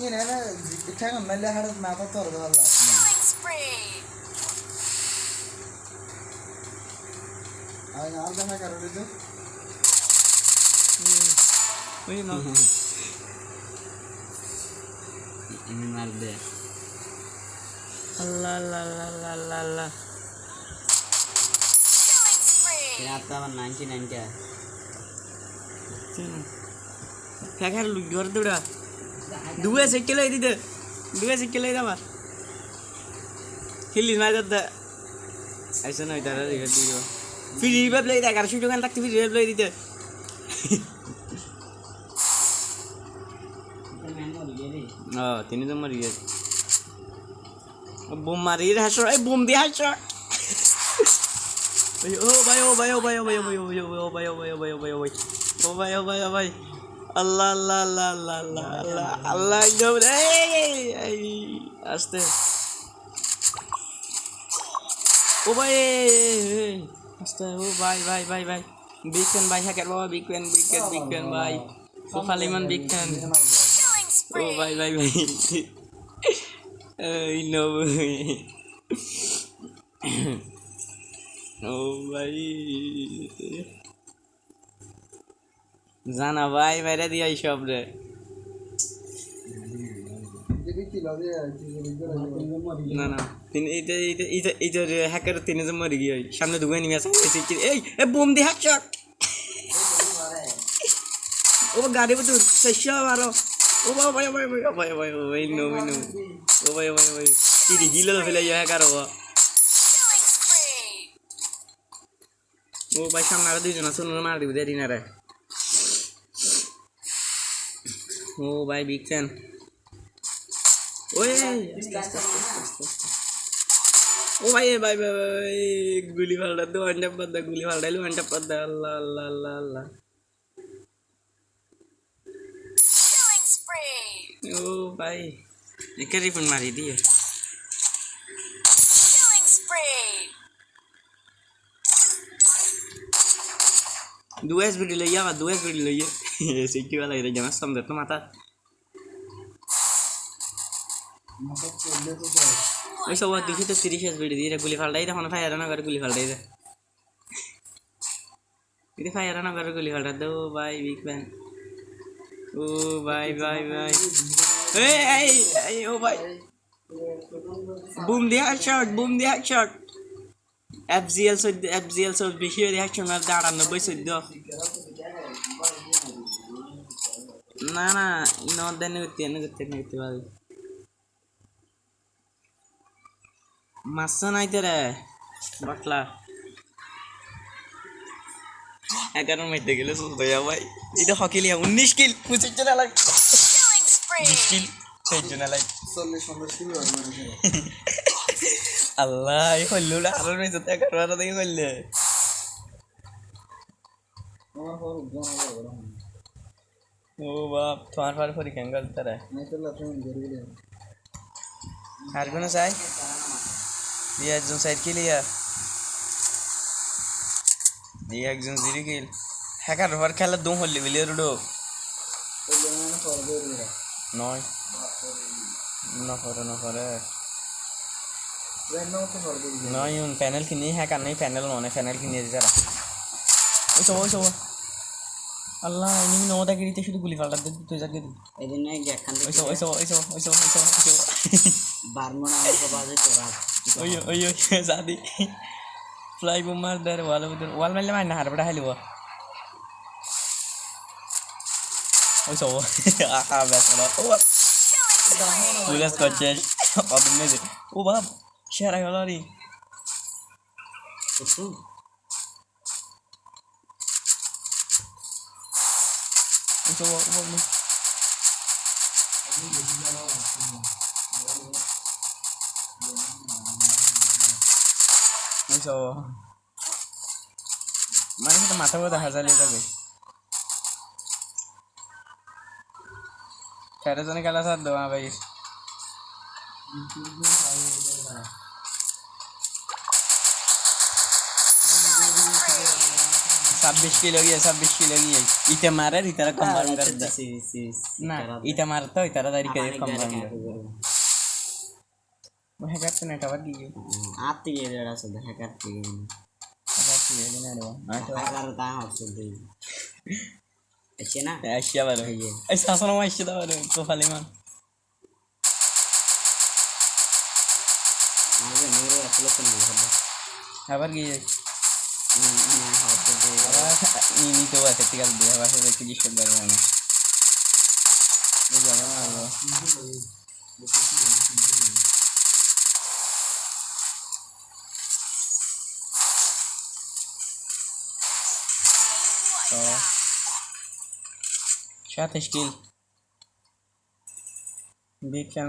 నేను ఎలా ఇట్లా మళ్ళీ ఆడ మాట్లాడుతారు వల్ల ఆయన అర్థమే కరడు అల్లా అల్లా అల్లా అల్లా आपका আমার 99 টা ফ্যাকার ঘর দুড়া দুয়ে সাইকেল আই দিতে দুয়ে সাইকেল আই দাদা আইসা না দাদা রিভার দিব ফ্রি রিভার প্লে দেখ আর শুধু গান তিনি তো মারিয়ে বোম মারিয়ে হাসো এই বোম দিয়ে হাসো ভাই ও ভাই ও ভাই ও ভাই ও ভাই ও ভাই ও ভাই ও ভাই ও ভাই ও ভাই ও ভাই ও ভাই ও ভাই ও ভাই আল্লাহ আল্লাহ আল্লাহ আল্লাহ আল্লাহ আল্লাহ আল্লাহ একদম আস্তে ও ভাই আস্তে ও ভাই ভাই ভাই ভাই বিগ ফ্যান ভাই হ্যাকার বাবা big fan big fan big fan ভাই ও ফালিমান বিগ ফ্যান ও. ভাই ভাই ভাই এই নো ও ভাই জানা, ভাই বাইরে দিয়ে সব রে। না তিনি, এইটা এইটা এইটা এইটা তিনি মরে গিয়ে সামনে দুগাই নিয়ে এই বোম দি হ্যাক শট ও গাড়ি বুতুর শেষা মারো ও ভাই ভাই ভাই ভাই ভাই ভাই ভাই নো ও ভাই ভাই। ভাই তিরি গিলে ফেলে ও ও ভাই সামনে আরও দুইজন আছে ওনারা মার দিবে দেরি না রে ও ভাই বিগ ফ্যান ওই আস্তে আস্তে আস্তে আস্তে আস্তে ও ভাই এ ভাই ভাই ভাই, ভাই গুলি ফালটা দো আন্ডা পাদ্দা গুলি ফালটাইলো আন্ডা পাদ্দা আল্লাহ আল্লাহ আল্লাহ আল্লাহ Killing spree. ও ভাই একে রিফুন মারি দিয়ে Due sbirri le llama, due sbirri le llama. Se chiude l'aire, llama sto andando a matare. ওই সব দুশো তো তিরিশ বেড়ে দিয়ে গুলি ফাল্টাই দে হনো ফায়ার না করে গুলি ফাল্টাই দে এটা ফায়ার না করে গুলি ফাল্টা দে ও ভাই বিগ ব্যান ও ভাই ভাই ভাই এই ও ভাই বুম দিয়া শট বুম দিয়া শট এফজিএল সদ্য এফজিএল সব বেশি হয়ে না আটানব্বই চোদ্দ না না ইনো দেন করতে এনে করতে এনে করতে পারি মাছ নাইতে রে বাটলা। এগারো মাইতে গেলে যা ভাই। এটা হকিলিয়া উনিশ কিল পঁচিশ জন spree. বিশ কিল তেইশ জন লাগ চল্লিশ পঞ্চাশ কিলো আল্লাহ এই করলে ওটা হারার হয়েছে তো একার বারো দেখে করলে ও বাপ তোমার পার করি কেন গেল তারা? আর কোনো চাই? দিয়ে একজন সাইড খেলি লিয়া? দিয়ে একজন জিরি কিল। হ্যাকার হওয়ার খেলা দুম হলি বিলিয়ে রুডো। নয়। না করে ना यून फैनल की नहीं है करना ही फैनल उन्होंने फैनल की नहीं जरा ওইসব ওইসব আল্লাহ এমনি নমতা গিরিতে শুধু গুলি পাল্টা দিতে তুই যাকে দিবি এই জন্য একখান ওইসব ওইসব ওইসব ওইসব ওইসব ওইসব বারমোনা আমাকে বাজে তোরা ওই ওই ওই জাদি ফ্লাই বুম মার দার ওয়াল বুদর ওয়াল মারলে মার না হারবড়া হালিব। ওইসব আহা ব্যাস ও তুই করছিস অদমে ও বাবা Share ayo lari. Itu. Coba aku nih. Ini coba. Mana kita mata udah hazal lagi. Cara sana kalah satu, doang guys. ছাব্বিশ কিলো গিয়ে ছাব্বিশ কিলো গিয়ে। ইতে মারে ইতারা কম্পাউন্ডার না ইটা মারতো ইতারা দাঁড়িয়ে করে কম্পাউন্ডার হ্যাকার তো নেট আবার গিয়ে আত্মি গিয়ে আছে হ্যাকার থেকে আবার কি এদিন আরও। হ্যাকার তা হচ্ছে দিই। এসে না? আসিয়া ভালো হয়ে এই শাসন আমার আসছে দাও তো ফালি মান আমাকে মেরে আসলে কোন হবে আবার গিয়ে। না হচ্ছে দিই আবার ই নিতে পারছে ঠিক আছে দিয়ে আবার সেটা তিরিশ করে দেবে না এই যাবে না আরও তো সাথে স্কিল বিগ ফ্যান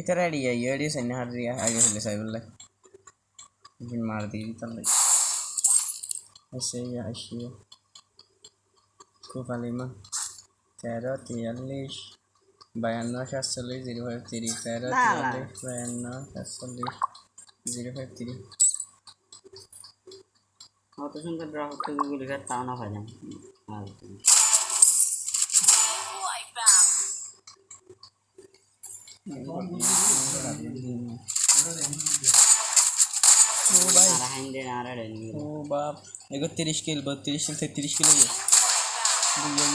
इतना रेडी है ये रेडी से नहीं हट रही है आगे से ले साइड ले जिन मार दी थी तले ऐसे ही ऐसे कुफालिमा तेरह तियालीस বায়ান্ন সাতচল্লিশ জিরো ফাইভ তিরিশ তেরো না, না। তিয়াল্লিশ বায়ান্ন সাতচল্লিশ জিরো ফাইভ তিরিশ অত সুন্দর গ্রাহক থেকে গুলি কার তাও না পাইলাম ফালতু ও বাপ এগো তিরিশ কিল বত্রিশ কিল তেত্রিশ কিলো বুঝে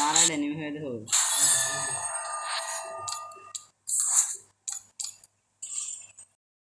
আর হয়ে দেখো